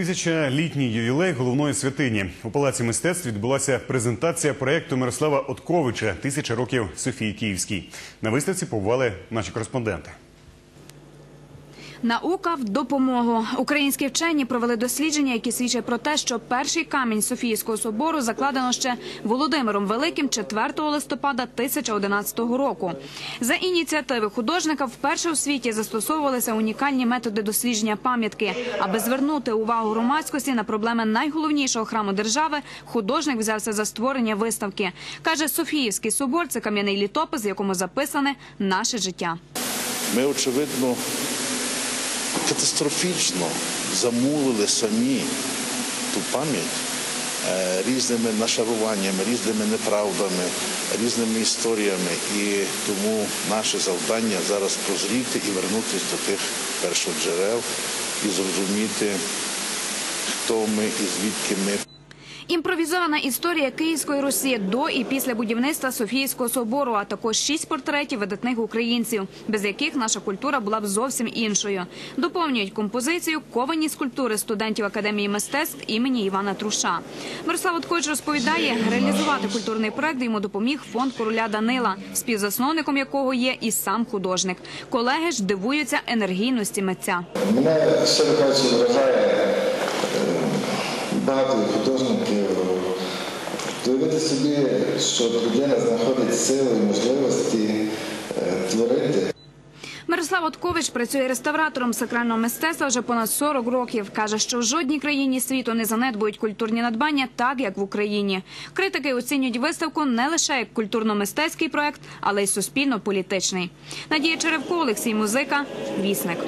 Тисячалітній ювілей головної святині у палаці мистецтв відбулася презентація проєкту Мирослава Отковича Тисяча років Софії Київській. На виставці побували наші кореспонденти. Наука в допомогу. Українські вчені провели дослідження, які свідчать про те, що перший камінь Софійського собору закладено ще Володимиром Великим 4 листопада 1011 року. За ініціативи художника вперше у світі застосовувалися унікальні методи дослідження пам'ятки. Аби звернути увагу громадськості на проблеми найголовнішого храму держави, художник взявся за створення виставки. Каже, Софіївський собор це кам'яний літопис, якому записане наше життя. Ми, очевидно, катастрофічно замулили самі ту пам'ять е, різними нашаруваннями, різними неправдами, різними історіями. І тому наше завдання зараз прозріти і вернутися до тих першоджерел і зрозуміти, хто ми і звідки ми. Імпровізована історія Київської Русі до і після будівництва Софійського собору, а також шість портретів видатних українців, без яких наша культура була б зовсім іншою. Доповнюють композицію ковані скульптури студентів академії мистецтв імені Івана Труша. Мирослав Откович розповідає, реалізувати культурний проект йому допоміг фонд короля Данила, співзасновником якого є і сам художник. Колеги ж дивуються енергійності митця. Мене кажучи, вражає е, багато. Уявити собі, що людина знаходить сили і можливості е, творити. Мирослав Откович працює реставратором сакрального мистецтва вже понад 40 років. Каже, що в жодній країні світу не занедбують культурні надбання так, як в Україні. Критики оцінюють виставку не лише як культурно-мистецький проект, але й суспільно-політичний. Надія Черевко, Олексій Музика, Вісник.